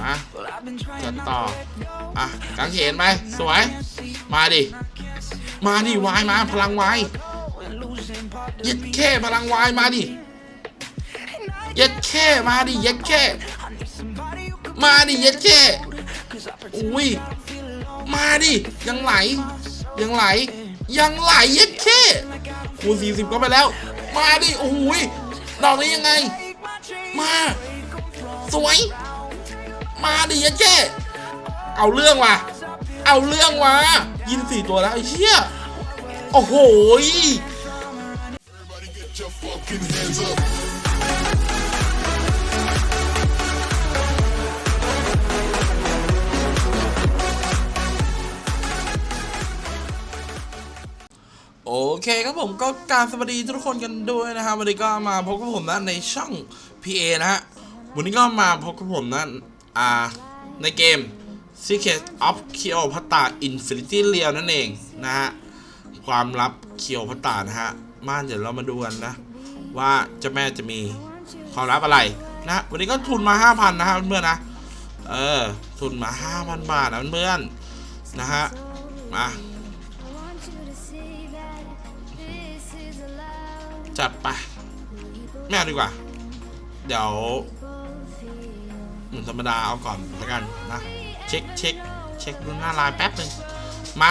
มาจัดต่อ อะกางเขนไป สวย มาดิ มาดิวายมา พลังวายเย็ดแค่พลังวายมาดิ เย็ดแค่มาดิ เย็ดแค่ มาดิ เย็ดแค่อุ้ย มาดิ ยังไหล ยังไหล ยังไหล เย็ดแค่คูณสี่สิบก็ไปแล้ว มาดิ โอ้ยดอกนี้ยังไง มา สวย มาดิยันเจ้เอาเรื่องว่ะ เอาเรื่องว่ะ ยินสี่ตัวแล้วไอ้เชี่ยโอ้โหโอเคครับผมก็การสวัสดีทุกคนกันด้วยนะครับวันนี้ก็มาพบกับผมนะในช่อง PA นะฮะวันนี้ก็มาพบกับผมนะอ่า ในเกม Secret of Cleopatra Infinity Real นั่นเองนะฮะ ความลับเคียวพัตตานะฮะมาเดี๋ยวเรามาดูกันนะ ว่าเจ้าแม่จะมีความลับอะไรนะ วันนี้ก็ทุนมา 5,000 นะฮะเพื่อนๆนะ เออ ทุนมา 5,000 บาทนะเพื่อนๆนะฮะ มาจัดไป ไม่เอาดีกว่า เดี๋ยว หมุนธรรมดาเอาก่อนแล้วกันนะเช็คเช็คเช็คดูหน้าลน์แป๊บหนึ่งมา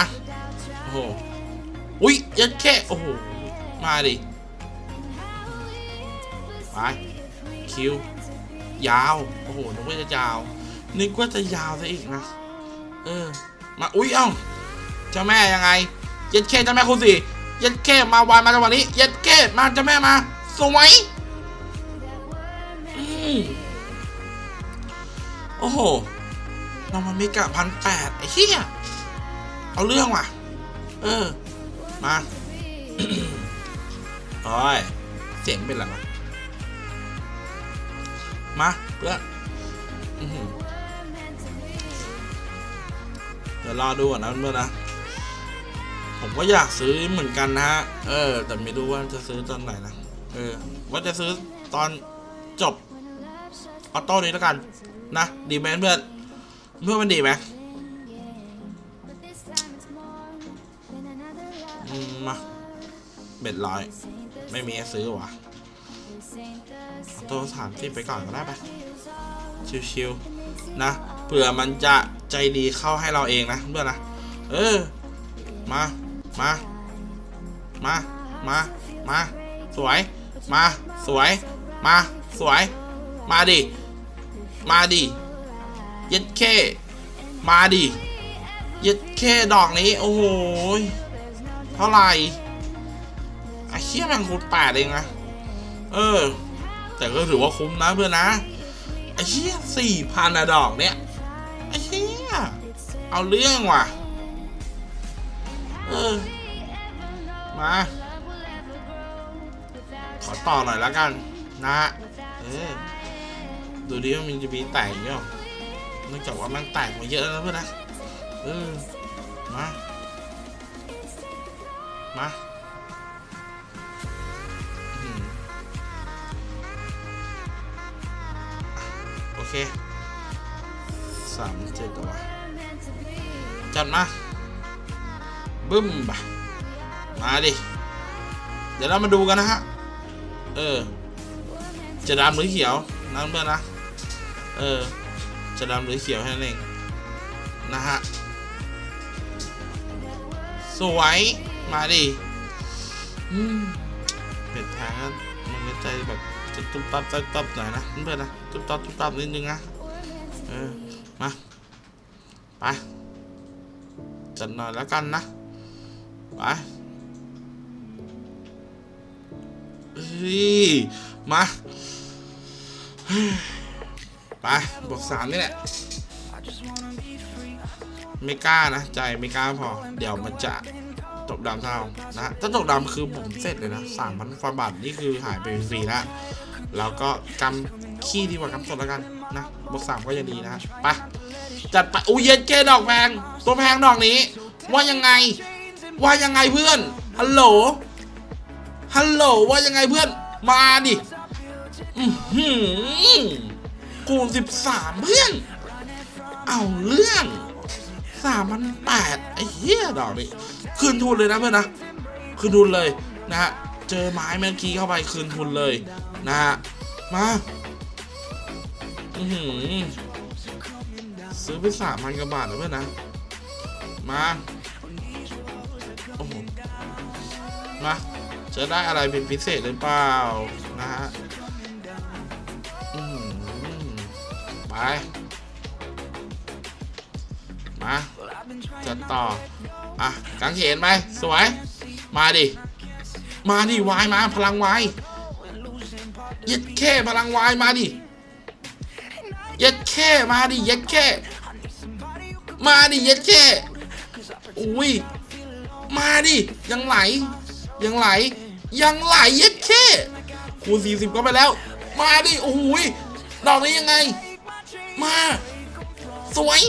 โอ้โหอุ้ยยัดแค่โอ้โหมาดิไปคิวยาวโอ้โหนึกว่าจะยาวนึกว่าจะยาวซะอีกนะเออมาอุ้ยเอ้าเจ้าแม่ยังไงย็ดแค่เจ้าแม่คุณสี่ย็ดแค่มาวานมาจังหวะนี้ย็ดแค่มาเจ้าแม่มาสวย อ้โหเรามันมีกะพันแปดไอ้เหี้ย เอาเรื่องว่ะ เออ มาโอ้ยเสียงเป็นไรวะมาเพื่อนเดี๋ยวรอดูก่อนนะเพื่อนนะ ผมก็อยากซื้อเหมือนกันนะฮะ เออ แต่ไม่รู้ว่าจะซื้อตอนไหนนะ เออ ว่าจะซื้อตอนจบ ออโต้นี้แล้วกัน นะ ดีไหมเพื่อนเพื่อนมันดีไหมมาเบ็ดร้อย ไม่มีซื้อวะออโต้สามสิบไปก่อนก็ได้ปะชิวๆนะเผื่อมันจะใจดีเข้าให้เราเองนะเพื่อนนะเออ มา มา มา มา มา สวย มา สวย มา สวย มาดิ มาดิเย็ดเคมาดิเย็ดเคดอกนี้ โอ้โหเท่าไหร่ไอ้เชี่ยมันคูณแปดเองนะเออ แต่ก็ถือว่าคุ้มนะเพื่อนนะไอ้เชี่ยสี่พันอะดอกเนี้ยไอ้เชี่ยเอาเรื่องว่ะ เออ มา ขอต่อหน่อยแล้วกัน นะเออ ดูดิว่ามันจะมีแตกเนาะเนื่องจากว่ามันแตกมาเยอะแล้วนะเพื่อนนะเออมามาโอเคสามเจ็ดตัวจัดมาบึ้มบะมาดิ เดี๋ยวเรามาดูกันนะฮะ เออ จะดำหรือเขียวนะเพื่อนนะ เออ จะดำหรือเขียวแค่นั้นเอง นะฮะ สวย มาดิอืมเป็นแพ้มันไม่ใจแบบจะตุ๊บตับตุ๊บตับหน่อยนะเพื่อนนะตุ๊บตับตุ๊บตับนิดนึงนะ เออ มา ไป จัดหน่อยแล้วกันนะ ไปเฮ้ยมา ไปบวกสามนี่แหละ ไม่กล้านะ ใจไม่กล้าพอ เดี๋ยวมันจะตกดำเท่านะ ถ้าตกดำคือผมเสร็จเลยนะสามพันฟาบาทนี่คือหายไปฟรีแล้วแล้วก็กำขี้ดีกว่ากำสดแล้วกันนะบวกสามก็ยังดีนะไปจัดไปอุ้ยเย็นเกดอกแพง ตัวแพงดอกนี้ ว่ายังไง ว่ายังไงเพื่อน ฮัลโหล ฮัลโหล ว่ายังไงเพื่อน มาดิ อือหือ คูณสิบสามเพื่อน เอาเรื่องสามพันแปดไอ้เหี้ยดอกนี่คืนทุนเลยนะเพื่อนนะ คืนทุนเลยนะฮะ เจอไม้เมื่อกี้เข้าไปคืนทุนเลยนะฮะ มาอือซื้อไปสามพันกว่าบาทนะเพื่อนนะ มา โอ้โห มา จะได้อะไรเป็นพิเศษหรือเปล่า นะฮะ มาจัดต่อ อะกางเขนไป สวย มาดิ มาดิวายมา พลังวายเย็ดแค่พลังวายมาดิ เย็ดแค่มาดิ เย็ดแค่ มาดิ เย็ดแค่อุ้ย มาดิ ยังไหล ยังไหล ยังไหล เย็ดแค่คูณสี่สิบก็ไปแล้ว มาดิ โอ้โหยดอกนี้ยังไง มา สวย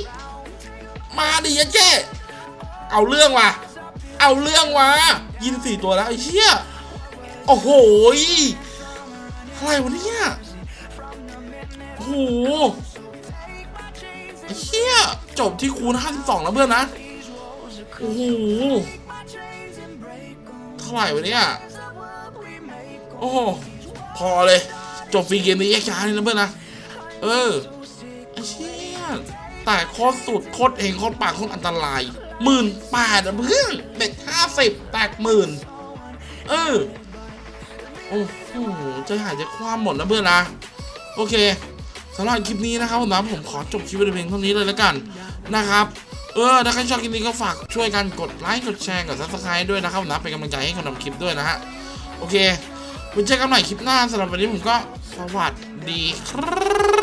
มาดิยันเจ้เอาเรื่องว่ะ เอาเรื่องว่ะ ยินสี่ตัวแล้วไอ้เชี่ยโอ้โหอะไรวะเนี่ยโอ้โหไอ้เชี่ยจบที่คูณ52แล้วเพื่อนนะ โอ้โห เท่าไหร่วะเนี่ย โอ้พอเลย จบฟรีเกมนี้แยกย้ายเลยนะเพื่อนนะ เออ แต่โคตรสุดโคตรเองโคตรปากโคตรอันตรายหมื่นแปดอะเพื่อนเบ็ดห้าสิบแตกหมื่นเออโอ้โหใจหายใจคว้าหมดนะเพื่อนนะโอเคสำหรับคลิปนี้นะครับผมนะผมขอจบคลิปไว้เพียงเท่านี้เลยแล้วกันนะครับเออถ้าใครชอบคลิปนี้ก็ฝากช่วยกันกดไลค์กดแชร์กดซับสไครต์ด้วยนะครับผมนะเป็นกำลังใจให้คนทำคลิปด้วยนะฮะโอเคไว้เจอกันใหม่คลิปหน้าสำหรับวันนี้ผมก็สวัสดีครับ